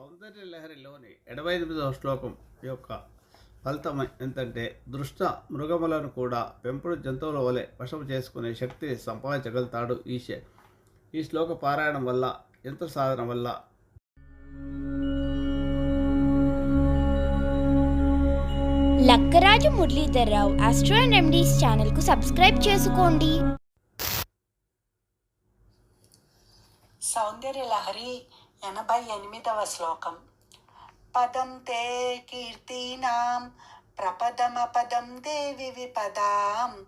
సౌందర్య లహరిలోని ఎనభై ఎనిమిదవ శ్లోకం యొక్క ఫలితం ఎంతంటే దృష్ట మృగములను కూడా పెంపుడు జంతువుల వలె వశము చేసుకునే శక్తిని సంపాదించగలుగుతాడు ఈ శ- ఈ శ్లోక పారాయణం వల్ల యంత్ర సాధన వల్ల? లక్కరాజు మురళీధర్రావు ఆస్ట్రో రెమెడీస్ ఛానల్కు సబ్స్క్రైబ్ చేసుకోండి. సౌందర్యలహరి ఎనభై ఎనిమిదవ శ్లోకం. పదం తే కీర్తీనాం ప్రపదమపదం దేవి విపదాం.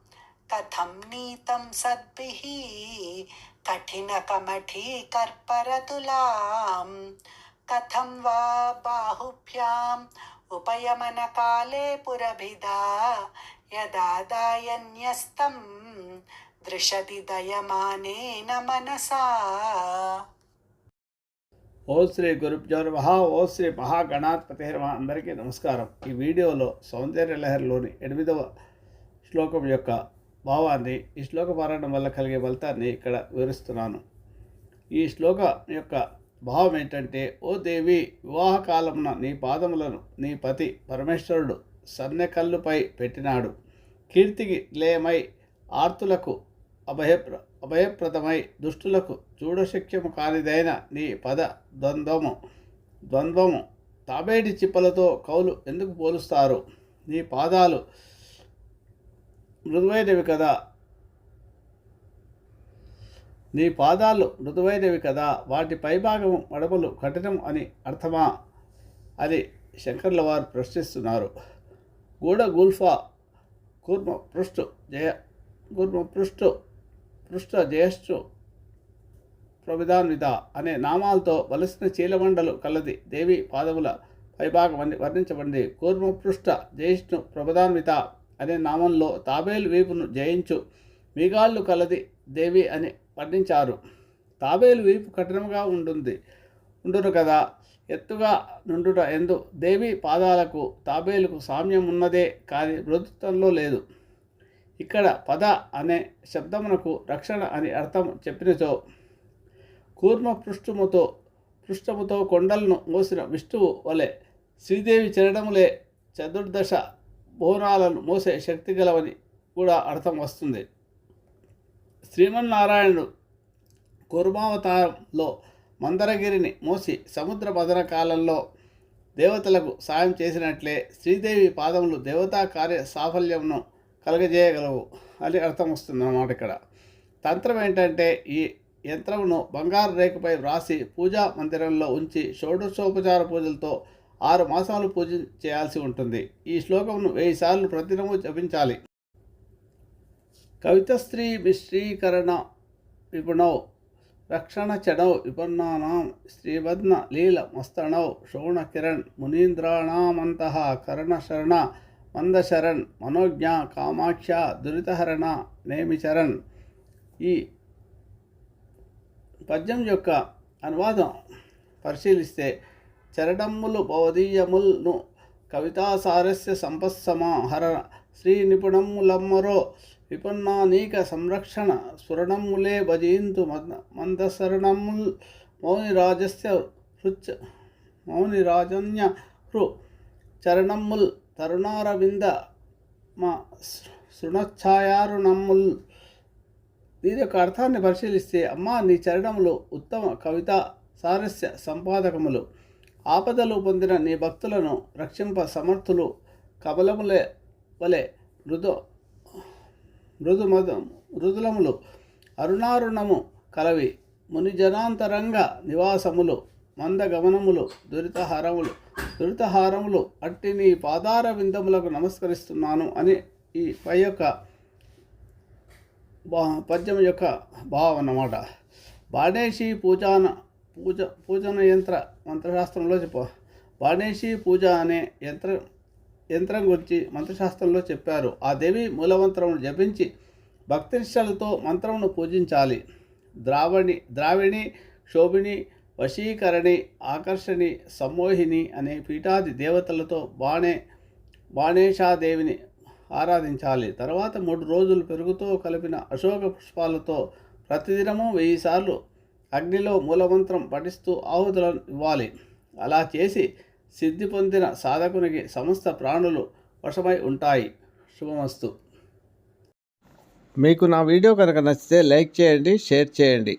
కథం నీతం సద్భిః కఠిన కమఠీ కర్పరతులాం. కథం వా బాహుభ్యాం ఉపయమన కాలే పురభిదా. యదాదాయన్యస్తం దృశతి దయమానేన మనసా. ఓ శ్రీ గురుభ్యో నమ. ఓ శ్రీ మహాగణాధిపతి నమ. అందరికీ నమస్కారం. ఈ వీడియోలో సౌందర్య లహరిలోని ఎనిమిదవ శ్లోకం యొక్క భావాన్ని ఈ శ్లోక పారాయణం వల్ల కలిగే ఫలితాన్ని ఇక్కడ వివరిస్తున్నాను. ఈ శ్లోక యొక్క భావం ఏంటంటే ఓ దేవి వివాహ కాలమున నీ పాదములను నీ పతి పరమేశ్వరుడు సన్నెకల్లుపై పెట్టినాడు. కీర్తికి లేమై ఆర్తులకు అభయప్ర అభయప్రదమై దుష్టులకు చూడశక్యము కానిదైన నీ పద ద్వంద్వము ద్వంద్వము తాబేటి చిప్పలతో కౌలు ఎందుకు పోలుస్తారు? నీ పాదాలు మృదువైనవి కదా? నీ పాదాలు మృదువైనవి కదా? వాటి పైభాగము మడమలు కఠినం అని అర్థమా? అని శంకర్ల వారు ప్రశ్నిస్తున్నారు. గూఢ గుల్ఫా కూర్మ పృష్టు జయ కూర్మ పృష్టు పృష్ఠ జ్యేష్ఠు ప్రవిధాన్విత అనే నామాలతో వలసిన చీలమండలు కలది దేవి పాదముల పైభాగం అని వర్ణించబడింది. కూర్మ పృష్ఠ జ్యేష్ఠు ప్రబదాన్విత అనే నామంలో తాబేలు వీపును జయించు మీగాళ్ళు కలది దేవి అని వర్ణించారు. తాబేలు వీపు కఠినంగా ఉంటుంది ఉండును కదా. ఎత్తుగా నుండుట ఎందు దేవి పాదాలకు తాబేలుకు సామ్యం ఉన్నదే కానీ మృదుత్వంలో లేదు. ఇక్కడ పద అనే శబ్దమునకు రక్షణ అని అర్థం చెప్పినచో కూర్మ పృష్ఠముతో పృష్ఠముతో కొండలను మోసిన విష్ణువు వలె శ్రీదేవి చరణములే చతుర్దశ బోనాలను మోసే శక్తి గలవని కూడా అర్థం వస్తుంది. శ్రీమన్నారాయణుడు కూర్మావతారంలో మందరగిరిని మోసి సముద్ర భదన కాలంలో దేవతలకు సాయం చేసినట్లే శ్రీదేవి పాదములు దేవతా కార్య సాఫల్యంను కలుగజేయగలవు అని అర్థం వస్తుంది అన్నమాట ఇక్కడ. తంత్రం ఏంటంటే ఈ యంత్రమును బంగారు రేఖపై వ్రాసి పూజా మందిరంలో ఉంచి షోడశోపచార పూజలతో ఆరు మాసాలు పూజ చేయాల్సి ఉంటుంది. ఈ శ్లోకమును వెయ్యి సార్లు ప్రతిదినము జపించాలి. కవితశ్రీ మిశ్రీకరణ విపుణౌ రక్షణ చడౌ విపన్నానాం శ్రీవద్న లీల మస్తణౌ శోణ కిరణ్ మునీంద్రాణామంతః కరణ శరణ మందశరణ్ మనోజ్ఞ కామాక్ష దురితహరణ నేమిచరణ్ ఈ పద్యం యొక్క అనువాదం పరిశీలిస్తే చరణమ్ములు భవదీయముల్ను కవితాసారస్య సంపత్సమాహర శ్రీ నిపుణములమ్మరో విపన్నానీక సంరక్షణ స్వరణములే భజయింతు మంద మందశరణముల్ మౌనిరాజస్య హృచ్ మౌనిరాజన్య హృ చరణముల్ తరుణారవింద మా శృణఛాయారుణముల్. దీని యొక్క అర్థాన్ని పరిశీలిస్తే అమ్మా నీ చరణములు ఉత్తమ కవిత సారస్య సంపాదకములు. ఆపదలు పొందిన నీ భక్తులను రక్షింప సమర్థులు. కమలములే వలె మృదు మృదు మద మృదులములు. అరుణారుణము కలవి మునిజనాంతరంగ నివాసములు మందగమనములు దురితహారములు. దురితహారములు అట్టి నీ పాదార విందములకు నమస్కరిస్తున్నాను అని ఈ పై యొక్క పద్యం యొక్క భావం అన్నమాట. బాణేషి పూజాన పూజ పూజన యంత్ర మంత్రశాస్త్రంలో చెప్ప. బాణేషి పూజ అనే యంత్ర యంత్రం గురించి మంత్రశాస్త్రంలో చెప్పారు. ఆ దేవి మూలమంత్రమును జపించి భక్తినిష్టలతో మంత్రమును పూజించాలి. ద్రావణి ద్రావిణి క్షోభిణి వశీకరణి ఆకర్షణి సమ్మోహిని అనే పీఠాది దేవతలతో బాణే బాణేశాదేవిని ఆరాధించాలి. తర్వాత మూడు రోజులు పెరుగుతో కలిపిన అశోక పుష్పాలతో ప్రతిదినము వెయ్యి సార్లు అగ్నిలో మూలమంత్రం పఠిస్తూ ఆహుతులను ఇవ్వాలి. అలా చేసి సిద్ధి పొందిన సాధకునికి సమస్త ప్రాణులు వశమై ఉంటాయి. శుభమస్తు. మీకు నా వీడియో కనుక నచ్చితే లైక్ చేయండి షేర్ చేయండి.